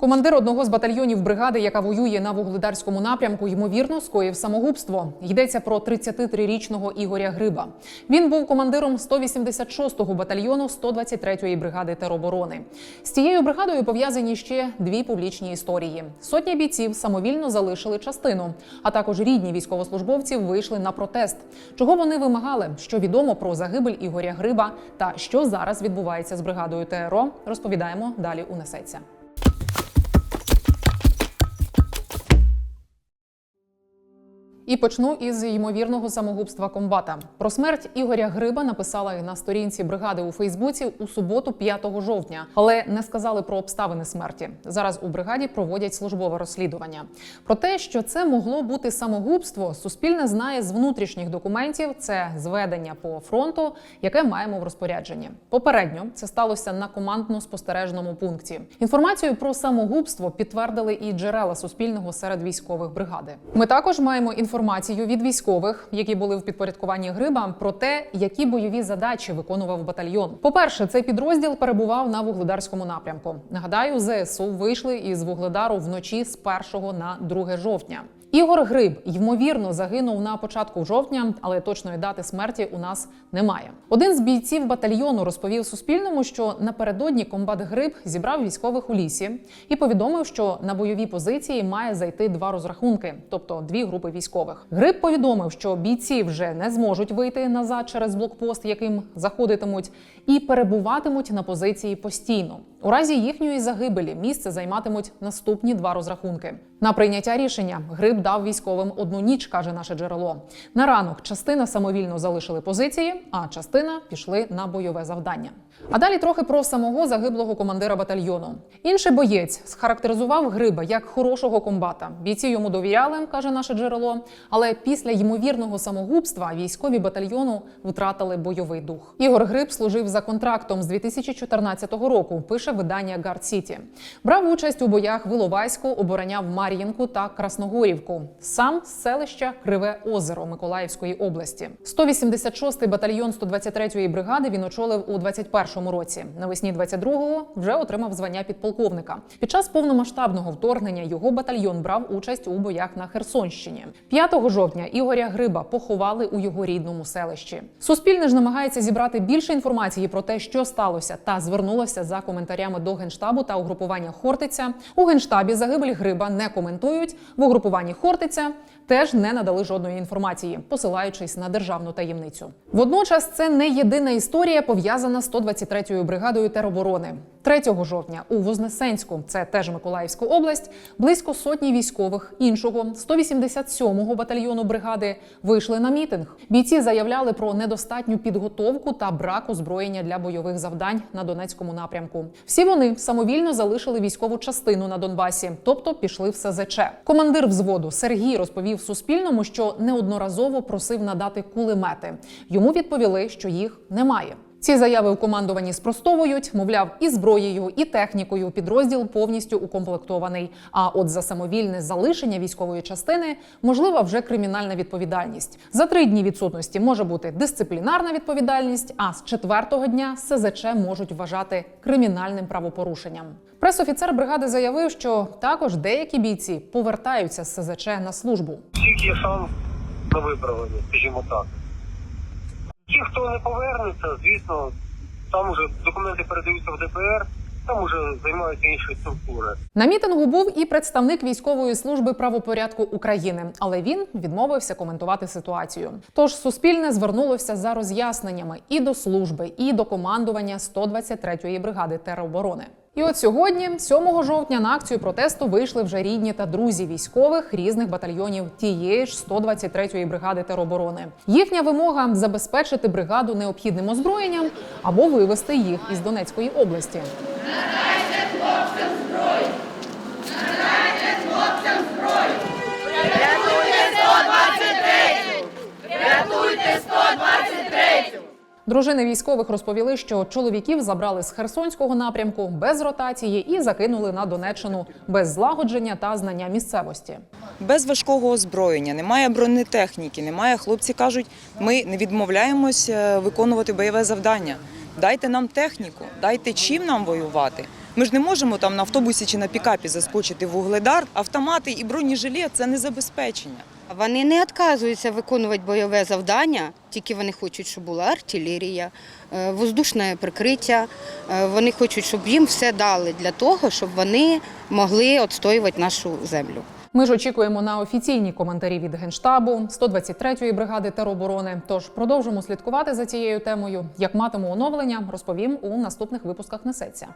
Командир одного з батальйонів бригади, яка воює на вугледарському напрямку, ймовірно, скоїв самогубство. Йдеться про 33-річного Ігоря Гриба. Він був командиром 186-го батальйону 123-ї бригади тероборони. З цією бригадою пов'язані ще дві публічні історії. Сотня бійців самовільно залишили частину, а також рідні військовослужбовців вийшли на протест. Чого вони вимагали? Що відомо про загибель Ігоря Гриба та що зараз відбувається з бригадою ТРО, розповідаємо далі у Несеться. І почну із ймовірного самогубства комбата. Про смерть Ігоря Гриба написала на сторінці бригади у Фейсбуці у суботу, 5 жовтня, але не сказали про обставини смерті. Зараз у бригаді проводять службове розслідування. Про те, що це могло бути самогубство, суспільне знає з внутрішніх документів. Це зведення по фронту, яке маємо в розпорядженні. Попередньо це сталося на командно-спостережному пункті. Інформацію про самогубство підтвердили і джерела суспільного серед військових бригади. Ми також маємо інформацію від військових, які були в підпорядкуванні гриба, про те, які бойові задачі виконував батальйон. По-перше, цей підрозділ перебував на вугледарському напрямку. Нагадаю, ЗСУ вийшли із вугледару вночі з 1 на 2 жовтня. Ігор Гриб ймовірно загинув на початку жовтня, але точної дати смерті у нас немає. Один з бійців батальйону розповів Суспільному, що напередодні комбат Гриб зібрав військових у лісі і повідомив, що на бойові позиції має зайти два розрахунки, тобто дві групи військових. Гриб повідомив, що бійці вже не зможуть вийти назад через блокпост, яким заходитимуть, і перебуватимуть на позиції постійно. У разі їхньої загибелі місце займатимуть наступні два розрахунки. На прийняття рішення Гриб дав військовим одну ніч, каже наше джерело. На ранок частина самовільно залишили позиції, а частина пішли на бойове завдання. А далі трохи про самого загиблого командира батальйону. Інший боєць схарактеризував Гриба як хорошого комбата. Бійці йому довіряли, каже наше джерело. Але після ймовірного самогубства військові батальйону втратили бойовий дух. Ігор Гриб служив за контрактом з 2014 року. Пише видання Гард Сіті. Брав участь у боях в Іловайську, обороняв Мар'їнку та Красногорівку. Сам з селища Криве Озеро Миколаївської області. 186-й батальйон 123-ї бригади він очолив у 21-му році. Навесні 22-го вже отримав звання підполковника. Під час повномасштабного вторгнення його батальйон брав участь у боях на Херсонщині. 5 жовтня Ігоря Гриба поховали у його рідному селищі. Суспільне ж намагається зібрати більше інформації про те, що сталося, та звернулося за коментарями до генштабу та угрупування Хортиця. У генштабі загибель Гриба не коментують. В угрупуванні Хортиця теж не надали жодної інформації, посилаючись на державну таємницю. Водночас це не єдина історія, пов'язана з 123-ю бригадою тероборони. 3 жовтня у Вознесенську, це теж Миколаївська область, близько сотні військових іншого 187-го батальйону бригади вийшли на мітинг. Бійці заявляли про недостатню підготовку та брак озброєння для бойових завдань на Донецькому напрямку. Всі вони самовільно залишили військову частину на Донбасі, тобто пішли в СЗЧ. Командир взводу Сергій розповів Суспільному, що неодноразово просив надати кулемети. Йому відповіли, що їх немає. Ці заяви у командуванні спростовують, мовляв, і зброєю, і технікою підрозділ повністю укомплектований. А от за самовільне залишення військової частини можлива вже кримінальна відповідальність. За три дні відсутності може бути дисциплінарна відповідальність, а з четвертого дня СЗЧ можуть вважати кримінальним правопорушенням. Пресофіцер бригади заявив, що також деякі бійці повертаються з СЗЧ на службу. є шанс на виправлення, скажімо так. Ті, хто не повернеться, звісно, там вже документи передаються в ДПР, там уже займаються інші структури. На мітингу був і представник військової служби правопорядку України, але він відмовився коментувати ситуацію. Тож суспільне звернулося за роз'ясненнями і до служби, і до командування 123-ї бригади тероборони. І от сьогодні, 7 жовтня, на акцію протесту вийшли вже рідні та друзі військових різних батальйонів тієї ж 123-ї бригади тероборони. Їхня вимога забезпечити бригаду необхідним озброєнням або вивести їх із Донецької області. Дружини військових розповіли, що чоловіків забрали з Херсонського напрямку без ротації і закинули на Донеччину без злагодження та знання місцевості. без важкого озброєння, немає бронетехніки, немає. Хлопці кажуть, ми не відмовляємось е, виконувати бойове завдання. Дайте нам техніку, дайте чим нам воювати. Ми ж не можемо там на автобусі чи на пікапі заскочити в угледар. Автомати і бронежилет – це не забезпечення. Вони не відказуються виконувати бойове завдання, тільки вони хочуть, щоб була артилерія, е, воздушне прикриття. Е, Вони хочуть, щоб їм все дали для того, щоб вони могли відстоювати нашу землю. Ми ж очікуємо на офіційні коментарі від генштабу 123-ї бригади тероборони. Тож продовжимо слідкувати за цією темою. Як матиму оновлення, розповім у наступних випусках несеться.